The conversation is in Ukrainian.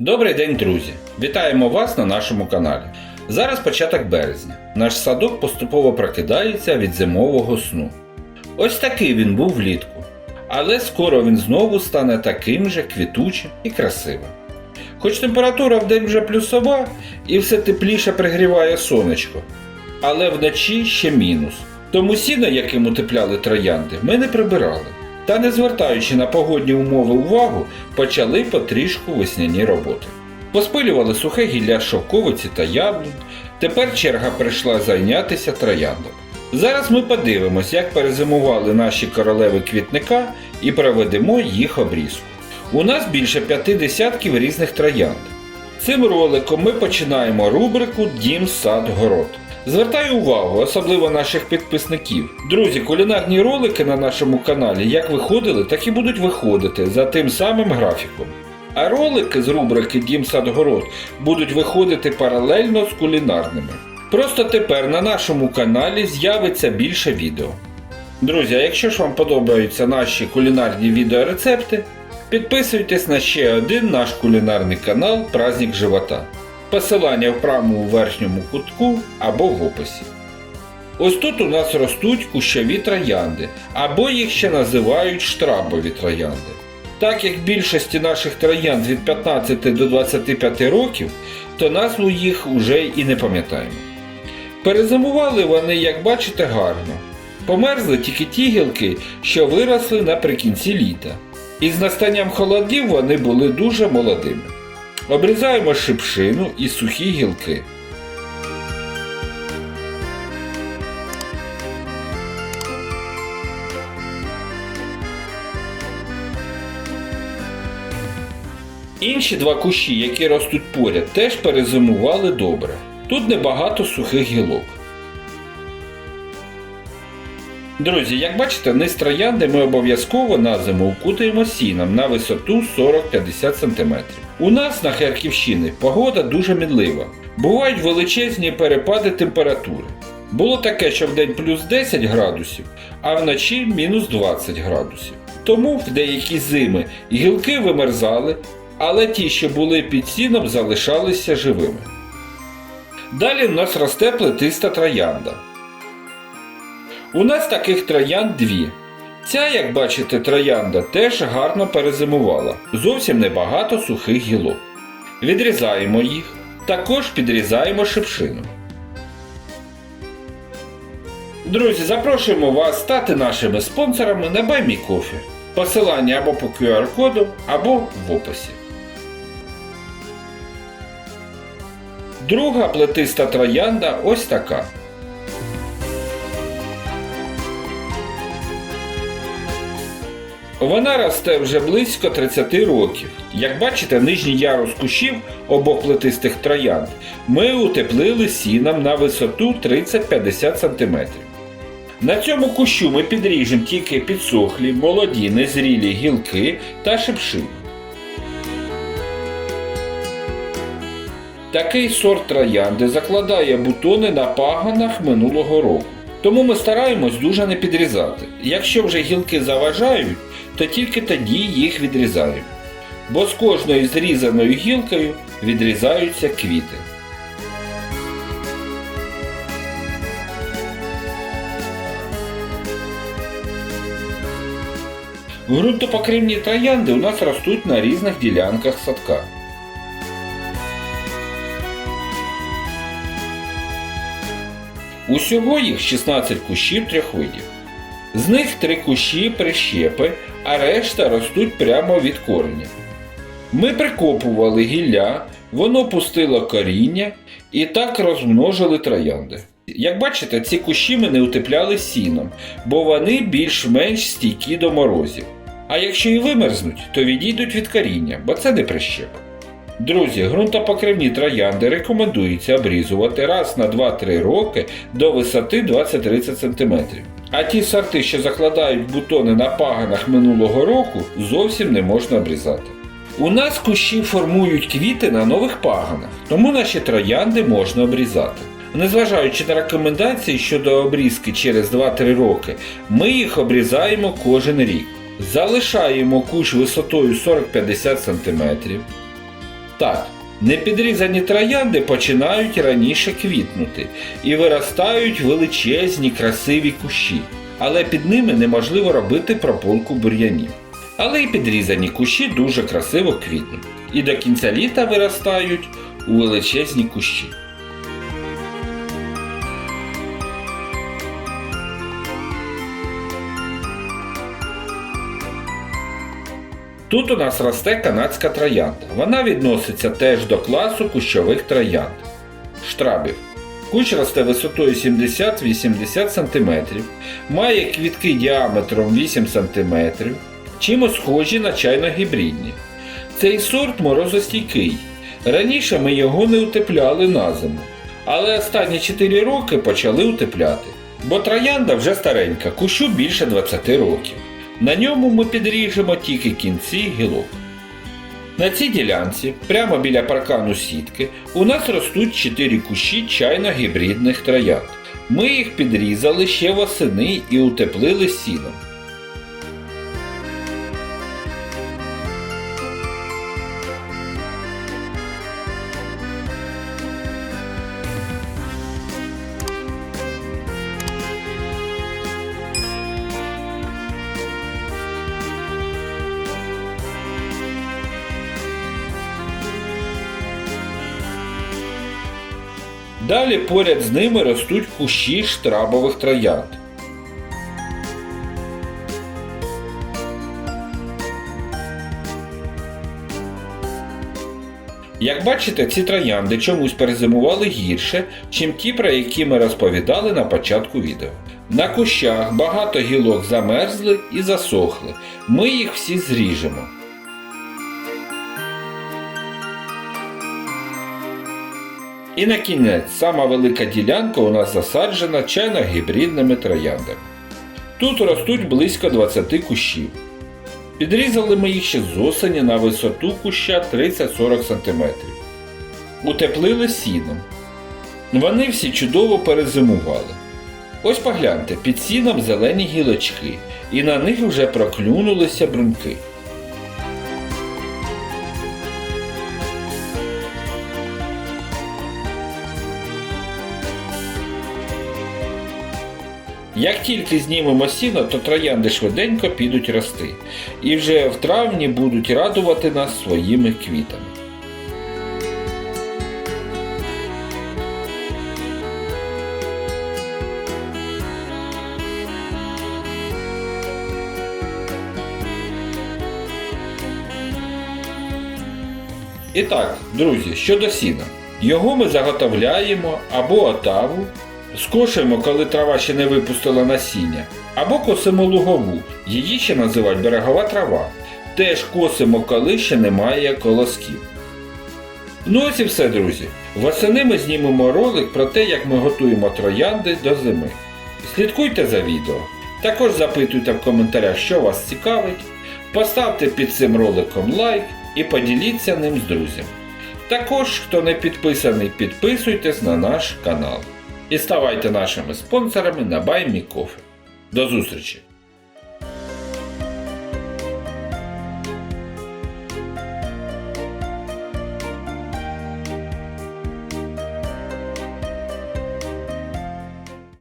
Добрий день, друзі! Вітаємо вас на нашому каналі. Зараз початок березня. Наш садок поступово прокидається від зимового сну. Ось такий він був влітку. Але скоро він знову стане таким же квітучим і красивим. Хоч температура в день вже плюсова і все тепліше пригріває сонечко, але вночі ще мінус. Тому сіно, яким утепляли троянди, ми не прибирали. Та не звертаючи на погодні умови увагу, почали потрішку весняні роботи. Поспилювали сухе гілля шовковиці та яблунь. Тепер черга прийшла зайнятися трояндом. Зараз ми подивимось, як перезимували наші королеви квітника і проведемо їх обрізку. У нас більше п'яти десятків різних троянд. Цим роликом ми починаємо рубрику Дім, сад, город. Звертаю увагу, особливо наших підписників. Друзі, кулінарні ролики на нашому каналі як виходили, так і будуть виходити за тим самим графіком. А ролики з рубрики Дім сад город будуть виходити паралельно з кулінарними. Просто тепер на нашому каналі з'явиться більше відео. Друзі, а якщо ж вам подобаються наші кулінарні відеорецепти, підписуйтесь на ще один наш кулінарний канал Праздник Живота. Посилання в правому верхньому кутку або в описі. Ось тут у нас ростуть кущові троянди, або їх ще називають штрабові троянди. Так як більшості наших троянд від 15 до 25 років, то назву їх уже і не пам'ятаємо. Перезимували вони, як бачите, гарно. Померзли тільки ті гілки, що виросли наприкінці літа. І з настанням холодів вони були дуже молодими. Обрізаємо шипшину і сухі гілки. Інші два кущі, які ростуть поряд, теж перезимували добре. Тут небагато сухих гілок. Друзі, як бачите, низ троянди ми обов'язково на зиму укутаємо сіном на висоту 40-50 см. У нас на Харківщині погода дуже мінлива. Бувають величезні перепади температури. Було таке, що в день плюс 10 градусів, а вночі мінус 20 градусів. Тому в деякі зими гілки вимерзали, але ті, що були під сіном, залишалися живими. Далі в нас росте плетиста троянда. У нас таких троянд дві. Ця, як бачите, троянда теж гарно перезимувала, зовсім небагато сухих гілок. Відрізаємо їх, також підрізаємо шипшину. Друзі, запрошуємо вас стати нашими спонсорами на BuyMeCoffee. Посилання або по QR-коду, або в описі. Друга плетиста троянда ось така. Вона росте вже близько 30 років. Як бачите, нижній ярус кущів обох плетистих троянд ми утеплили сіном на висоту 30-50 см. На цьому кущу ми підріжемо тільки підсохлі, молоді, незрілі гілки та шипшину. Такий сорт троянди закладає бутони на паганах минулого року. Тому ми стараємось дуже не підрізати. Якщо вже гілки заважають, то тільки тоді їх відрізаємо. Бо з кожною зрізаною гілкою відрізаються квіти. Ґрунтопокривні троянди у нас ростуть на різних ділянках садка. Усього їх 16 кущів трьох видів. З них три кущі прищепи, а решта ростуть прямо від кореня. Ми прикопували гілля, воно пустило коріння і так розмножили троянди. Як бачите, ці кущі ми не утепляли сіном, бо вони більш-менш стійкі до морозів. А якщо і вимерзнуть, то відійдуть від коріння, бо це не прищепа. Друзі, ґрунтопокривні троянди рекомендується обрізувати раз на 2-3 роки до висоти 20-30 см. А ті сорти, що закладають бутони на паганах минулого року, зовсім не можна обрізати. У нас кущі формують квіти на нових паганах, тому наші троянди можна обрізати. Незважаючи на рекомендації щодо обрізки через 2-3 роки, ми їх обрізаємо кожен рік. Залишаємо кущ висотою 40-50 см. Так, непідрізані троянди починають раніше квітнути і виростають величезні красиві кущі, але під ними неможливо робити прополку бур'янів. Але і підрізані кущі дуже красиво квітнуть і до кінця літа виростають у величезні кущі. Тут у нас росте канадська троянда. Вона відноситься теж до класу кущових троянд. Штрабів. Кущ росте висотою 70-80 см, має квітки діаметром 8 см, чимось схожі на чайно-гібридні. Цей сорт морозостійкий. Раніше ми його не утепляли на зиму, але останні 4 роки почали утепляти. Бо троянда вже старенька, кущу більше 20 років. На ньому ми підріжемо тільки кінці гілок. На цій ділянці, прямо біля паркану сітки, у нас ростуть 4 кущі чайно-гібридних троянд. Ми їх підрізали ще восени і утеплили сіном. Далі поряд з ними ростуть кущі штрабових троянд. Як бачите, ці троянди чомусь перезимували гірше, чим ті, про які ми розповідали на початку відео. На кущах багато гілок замерзли і засохли. Ми їх всі зріжемо. І на кінець, сама велика ділянка у нас засаджена чайно-гібридними трояндами. Тут ростуть близько 20 кущів. Підрізали ми їх ще з осені на висоту куща 30-40 см. Утеплили сіном. Вони всі чудово перезимували. Ось погляньте, під сіном зелені гілочки, і на них вже проклюнулися бруньки. Як тільки знімемо сіно, то троянди швиденько підуть рости, і вже в травні будуть радувати нас своїми квітами. І так, друзі, щодо сіна. Його ми заготовляємо або отаву, скошуємо, коли трава ще не випустила насіння, або косимо лугову, її ще називають берегова трава. Теж косимо, коли ще немає колосків. Ну ось і все, друзі. Восени ми знімемо ролик про те, як ми готуємо троянди до зими. Слідкуйте за відео. Також запитуйте в коментарях, що вас цікавить. Поставте під цим роликом лайк і поділіться ним з друзями. Також, хто не підписаний, підписуйтесь на наш канал. І ставайте нашими спонсорами на BuyMeCoffee. До зустрічі!